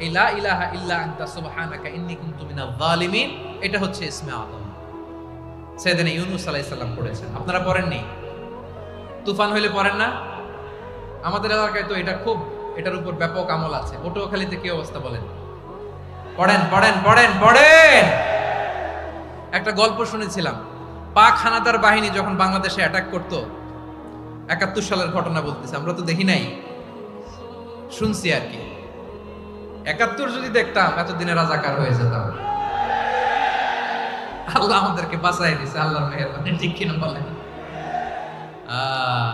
ইলাহা ইল্লা আনতা সুবহানাকা কুনতু জালিমিন এটা হচ্ছে ইসমে ইউনুস আলাইহিস সালাম পড়েছেন। আপনারা পড়েননি? তুফান হইলে পড়েন না? আমাদের এলাকায় তো এটা খুব, এটার উপর ব্যাপক আমল আছে। পটুয়াখালীতে কি অবস্থা বলেন? পড়েন পড়েন পড়েন পড়েন! একটা গল্প শুনেছিলাম। পাক হানাদার বাহিনী যখন বাংলাদেশে অ্যাটাক করত, একাত্তর সালের ঘটনা বলতেছে, আমরা তো দেখি নাই। শুনছি আর কি। একাত্তর যদি দেখতাম এতদিনে রাজাকার হয়ে যেতাম। আল্লাহ আমাদেরকে বাঁচাই দিছে আল্লাহর মেহরবানি ঠিক কিনা বলেন? আহ,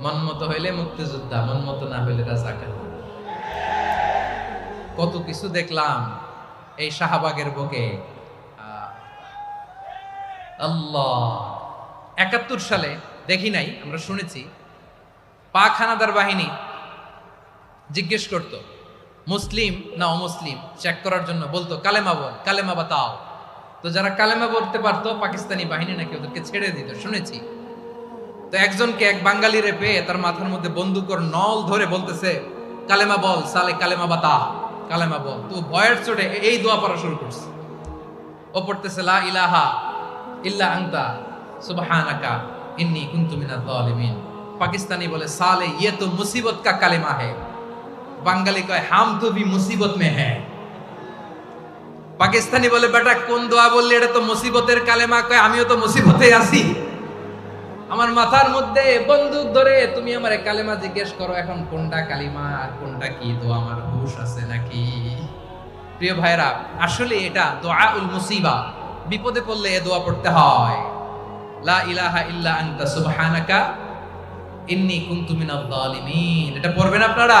মন মতো হইলে মুক্তিযোদ্ধা মন মতো না হইলে রাজাকার। কত কিছু দেখলাম এই শাহবাগের বুকে। আল্লাহ। একাত্তর সালে দেখি নাই আমরা শুনেছি পাক হানাদার বাহিনী জিজ্ঞেস করত, মুসলিম না অমুসলিম? চেক করার জন্য বলতো, কালেমা বল, কালেমা বাতাও। তো যারা কালেমা বলতে পারতো, পাকিস্তানি বাহিনী নাকি ওদেরকে ছেড়ে দিত, শুনেছি। তো একজনকে এক বাঙালিরে পেয়ে তার মাথার মধ্যে বন্দুকর নল ধরে বলতেছে, কালেমা বল, সালে কালেমা বাতা কালেমা বল। তো ভয়ের চোটে এই দোয়া পড়া শুরু করছে। ও পড়তেছে, লা ইলাহা ইল্লা আনতা, সুবহানাকা ইন্নি কুনতু মিনাজ জালিমিন পাকিস্তানি বলে, সালে ইয়ে তো মুসিবত কা কালেমা है বাঙালি কয়, হাম তো ভি মুসিবত মে হ্যাঁ পাকিস্তানি বলে, বেটা, কোন দোয়া বললি, এটা তো মুসিবতের কালেমা। কয়, আমিও তো মুসিবতে আছি। আমার মাথার মধ্যে বন্দুক ধরে, তুমি আমার কালেমা জিজ্ঞেস করো, এখন কোনটা কালিমা আর কোনটা কি তো আমার হুশ আছে নাকি? প্রিয় ভাইরা আসলে এটা দোয়া উল মুসিবা। বিপদে পড়লে এ দোয়া পড়তে হয়। লা ইলাহা ইল্লা আনতা, সুবহানাকা, ইন্নী কুনতু মিনাজ জালিমিন এটা পড়বেন আপনারা?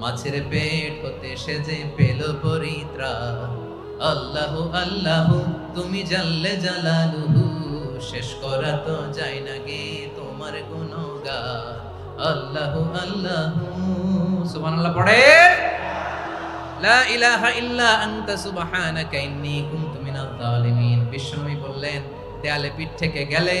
মাছের পেট হতে সেজে পেল পরিত্রাণ আল্লাহু, আল্লাহ, তুমি জানলে জালালুহু, শেষ করা তো যায় না গে তোমার গুণগান। আল্লাহু আল্লাহু। সুবহানাল্লাহ, পড়ে। লা ইলাহা ইল্লা আনতা সুবহানাকা, ইন্নী কুনতু মিনাজ জালিমিন বিষ্ণুই বললেন, দেয়ালে পিঠ থেকে গেলে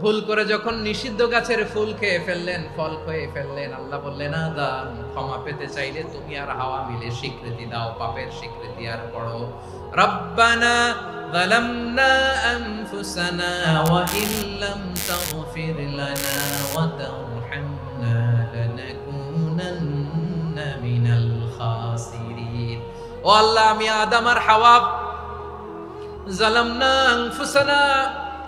ভুল করে যখন নিষিদ্ধ গাছের ফুল খেয়ে ফেললেন ফল খেয়ে ফেললেন আল্লাহ বললেন আদম ক্ষমা পেতে চাইলে তুমি আর হাওয়া মিলে স্বীকৃতি দাও পাপের স্বীকৃতি আর পড়ো রব্বানা ظلمنا أنفسنا وإن لم تغفر لنا وترحمنا لنكونن من الخاسرين ও আল্লাহ আমি আদম আর হাওয়া জালামনা আনফুসানা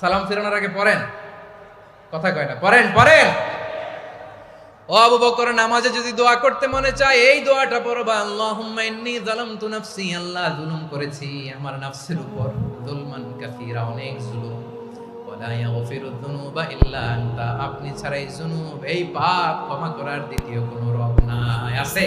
সালাম ফিরানোর আগে পড়েন। কথা কয় পড়েন পড়েন। নামাজে যদি দোয়া করতে মনে চায়, এই দোয়াটা আল্লাহ করেছি। আমার উপর অনেক আপনি ছাড়া এই জুনুব, এই পাপ ক্ষমা করার দ্বিতীয় কোনো রব নাই। আছে?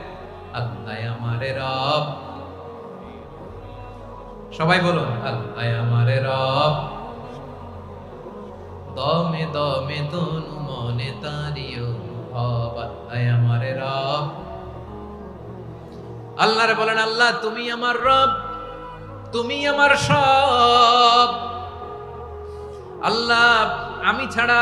আল্লাহ আমারে রব। সবাই বলুন, আল্লাহ আমারে রব। দমে দমে তনু মনে তারিও হব আল্লাহ আমারে রব। আল্লাহরে বলেন, আল্লাহ, তুমি আমার রব, তুমি আমার সব। আল্লাহ, আমি ছাড়া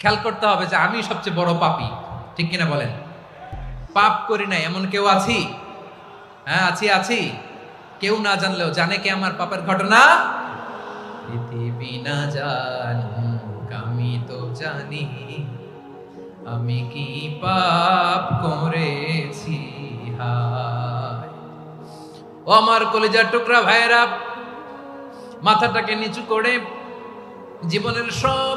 খেয়াল করতে হবে যে আমি সবচেয়ে বড় পাপি। ঠিক কিনা বলেন? পাপ করি নাই, এমন কেউ আছি? হ্যাঁ আছি আছি। কেউ না জানলেও জানে কে আমার পাপের ঘটনা? না জানুক, আমি তো জানি। আমি কি পাপ করেছি? ও আমার কলেজার টুকরা ভাইয়েরা, মাথাটাকে নিচু করে জীবনের সব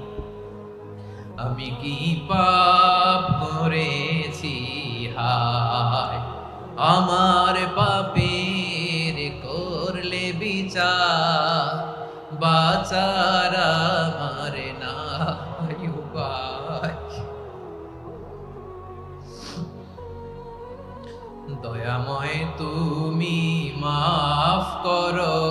আমি কি পাপ করেছি? হায়, আমার পাপের করলে বিচার বাচার আমার উপায়। দয়াময় তুমি মাফ করো।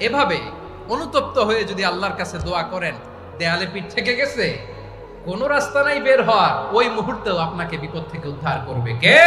এভাবে অনুতপ্ত হয়ে যদি আল্লাহর কাছে দোয়া করেন, দেয়ালে পিঠ থেকে গেছে, কোনো রাস্তা নাই বের হওয়ার। ওই মুহূর্তেও আপনাকে বিপদ থেকে উদ্ধার করবে। কে?